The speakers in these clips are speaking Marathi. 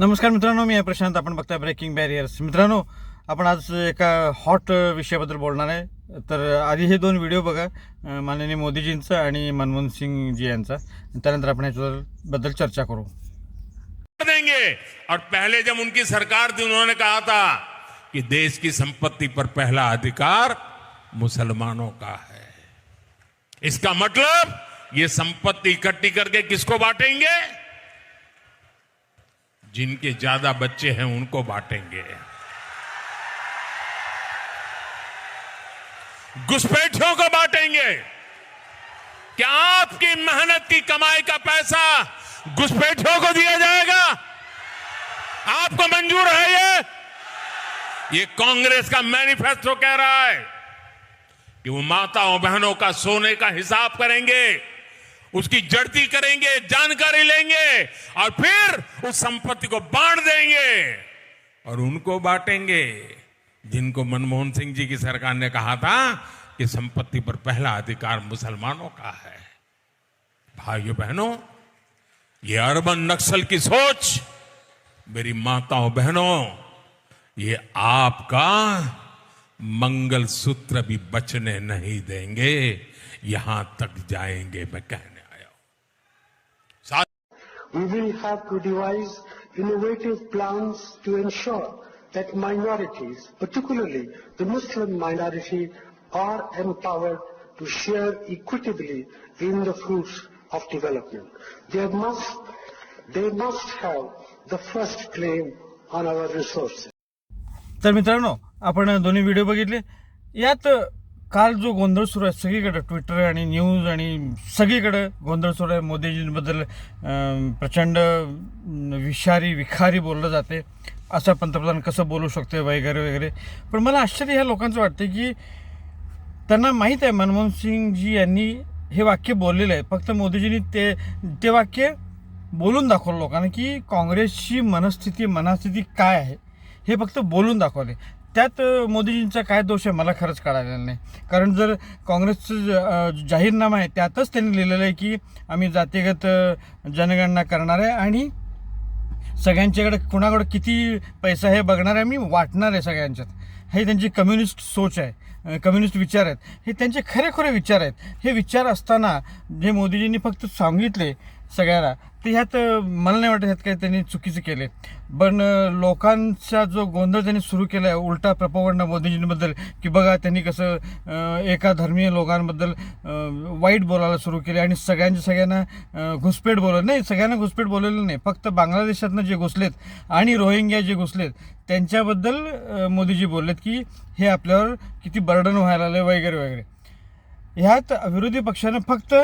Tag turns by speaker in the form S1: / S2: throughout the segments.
S1: नमस्कार मित्रांनो मी प्रशांत. आपण बघताय ब्रेकिंग बॅरियर्स मित्रांनो आपण आज एका हॉट विषयाबद्दल बोलणार आहे. तर आधी हे दोन बघा. अं, माननीय मोदीजींचा आणि मनमोहन सिंग जी यांचा. आपण याच्याबद्दल चर्चा करू.
S2: देंगे. और पहले जब उनकी सरकार थी उन्होंने कहा था कि देश की संपत्ति पर पहला अधिकार मुसलमानों का है। इसका मतलब ये संपत्ति इकट्ठी करके किसको बांटेंगे? जिनके ज़्यादा बच्चे हैं उनको बांटेंगे। घुसपैठियों को बांटेंगे। क्या आपकी मेहनत की कमाई का पैसा घुसपैठियों को दिया जाएगा? आपको मंजूर है ये? ये कांग्रेस का मैनिफेस्टो कह रहा है कि वो माताओं बहनों का सोने का हिसाब करेंगे। उसकी जड़ती करेंगे, जानकारी लेंगे और फिर उस संपत्ति को बांट देंगे और उनको बांटेंगे। जिनको मनमोहन सिंह जी की सरकार ने कहा था कि संपत्ति पर पहला अधिकार मुसलमानों का है। भाइयों बहनों, ये अर्बन नक्सल की सोच, मेरी माताओं बहनों, ये आपका मंगल सूत्र भी बचने नहीं देंगे। यहाँ तक जाएँगे, मैं कहने
S3: We will have to devise innovative plans to ensure that minorities, particularly the Muslim minority, are empowered to share equitably in the fruits of development. They must, they must have the first claim on our resources.
S1: तर मित्रांनो आपण दोन्ही व्हिडिओ बघितले यात काल जो गोंधळ सुरू आहे सगळीकडे ट्विटर आणि न्यूज आणि सगळीकडे गोंधळ सुरू आहे. मोदीजींबद्दल प्रचंड विषारी विखारी बोललं जाते. असं पंतप्रधान कसं बोलू शकते वगैरे वगैरे. पण मला आश्चर्य ह्या लोकांचं वाटतं की त्यांना माहीत आहे मनमोहन सिंगजी यांनी हे वाक्य बोललेलं आहे. फक्त मोदीजींनी ते ते वाक्य बोलून दाखवलं लोकांना की काँग्रेसची मनस्थिती मनस्थिती काय आहे हे फक्त बोलून दाखवले त्यात मोदीजींचा काय दोष आहे मला खरंच कळालेला नाही. कारण जर काँग्रेसचं जाहीरनामा आहे त्यातच त्यांनी लिहिलेलं आहे की आम्ही जातीगत जनगणना करणार आहे आणि सगळ्यांच्याकडे कुणाकडे किती पैसा हे बघणार आहे मी वाटणार आहे सगळ्यांच्यात. हे त्यांची कम्युनिस्ट सोच आहे कम्युनिस्ट विचार आहेत. हे त्यांचे खरेखुरे विचार आहेत. हे विचार असताना जे मोदीजींनी फक्त सांगितले सगळ्याला ते ह्यात मला नाही वाटत ह्यात काही त्यांनी चुकीचं केले पण लोकांचा जो गोंधळ त्यांनी सुरू केला आहे उलटा प्रपोगंडा मोदीजींबद्दल की बघा त्यांनी कसं एका धर्मीय लोकांबद्दल वाईट बोलायला सुरू केले आणि सगळ्यांच्या सगळ्यांना घुसपेट बोलवलं. नाही सगळ्यांना घुसपेट बोललेलं नाही. फक्त बांगलादेशातनं जे घुसलेत आणि रोहिंग्या जे घुसलेत त्यांच्याबद्दल मोदीजी बोललेत की हे आपल्यावर किती बर्डन व्हायला आलं वगैरे वगैरे. ह्यात विरोधी पक्षानं फक्त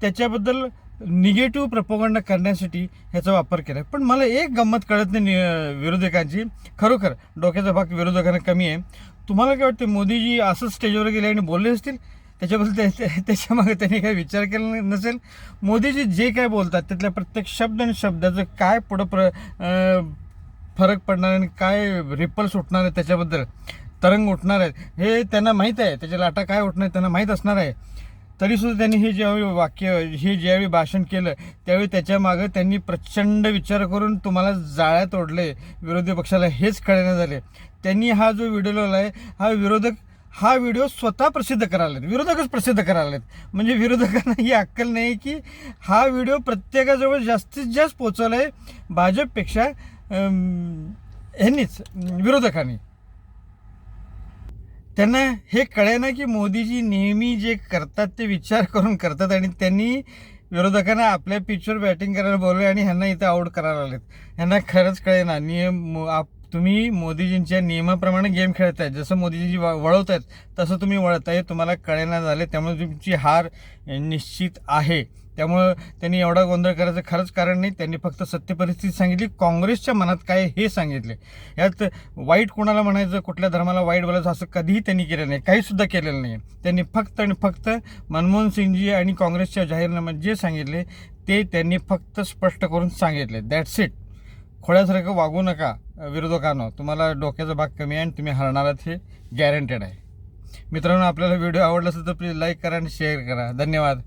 S1: त्याच्याबद्दल निगेटिव्ह प्रपोगंडा करण्यासाठी ह्याचा वापर केला पण मला एक गंमत कळत नाही नि- विरोधकांची. खरोखर डोक्याचा भाग विरोधकांना कमी आहे. तुम्हाला काय वाटतं मोदीजी असंच स्टेजवर गेले आणि बोलले असतील? त्याच्याबद्दल त्याच्यामागे त्यांनी काही विचार केला नसेल? मोदीजी जे काय बोलतात त्यातल्या प्रत्येक शब्द आणि शब्दाचं काय पुढं प्र फरक पडणार आणि काय रिपल सुटणार आहे त्याच्याबद्दल? तरंग उठणार आहेत. हे त्यांना माहीत आहे. त्याच्या लाटा काय उठणार त्यांना माहीत असणार आहे. तरीसुद्धा त्यांनी हे ज्यावेळी वाक्य हे ज्यावेळी भाषण केलं त्यावेळी त्याच्यामागं त्यांनी प्रचंड विचार करून तुम्हाला जाळ्यात ओढले विरोधी पक्षाला हेच कळण्यात झाले. त्यांनी हा जो व्हिडिओ लावला आहे हा विरोधक हा व्हिडिओ स्वतः प्रसिद्ध करायला विरोधकच प्रसिद्ध करायला म्हणजे विरोधकांना ही अक्कल नाही की हा व्हिडिओ प्रत्येकाजवळ जास्तीत जास्त पोचवला आहे भाजपपेक्षा ह्यांनीच विरोधकांनी. त्यांना हे कळेना की मोदीजी नेहमी जे करतात ते विचार करून करतात आणि त्यांनी विरोधकांना आपल्या पिचवर बॅटिंग करायला बोलले आणि ह्यांना इथं आउट करायला लागलेत. ह्यांना खरंच कळेना. नियम मो- आप तुम्ही मोदीजींच्या नियमाप्रमाणे गेम खेळताय. जसं मोदीजी व- आहेत तसं तुम्ही वळताय. तुम्हाला कळेना झाले त्यामुळे तुमची हार निश्चित आहे. त्यामुळं त्यांनी एवढा गोंधळ करायचं खरंच कारण नाही. त्यांनी फक्त सत्य परिस्थिती सांगितली. काँग्रेसच्या मनात काय हे सांगितले. यात वाईट कोणाला म्हणायचं कुठल्या धर्माला वाईट बोलायचं असं कधीही त्यांनी केलं नाही. काहीसुद्धा केलेलं नाही. त्यांनी फक्त आणि फक्त मनमोहन सिंगजी आणि काँग्रेसच्या जाहीरनाम्यात जे सांगितले ते त्यांनी फक्त स्पष्ट करून सांगितले. दॅट्स इट खोळ्यासारखं वागू नका विरोधकांनो. तुम्हाला डोक्याचा भाग कमी आहे आणि तुम्ही हरणारात हे गॅरंटेड आहे. मित्रांनो आपल्याला व्हिडिओ आवडला असेल तर प्लीज लाईक करा आणि शेअर करा. धन्यवाद.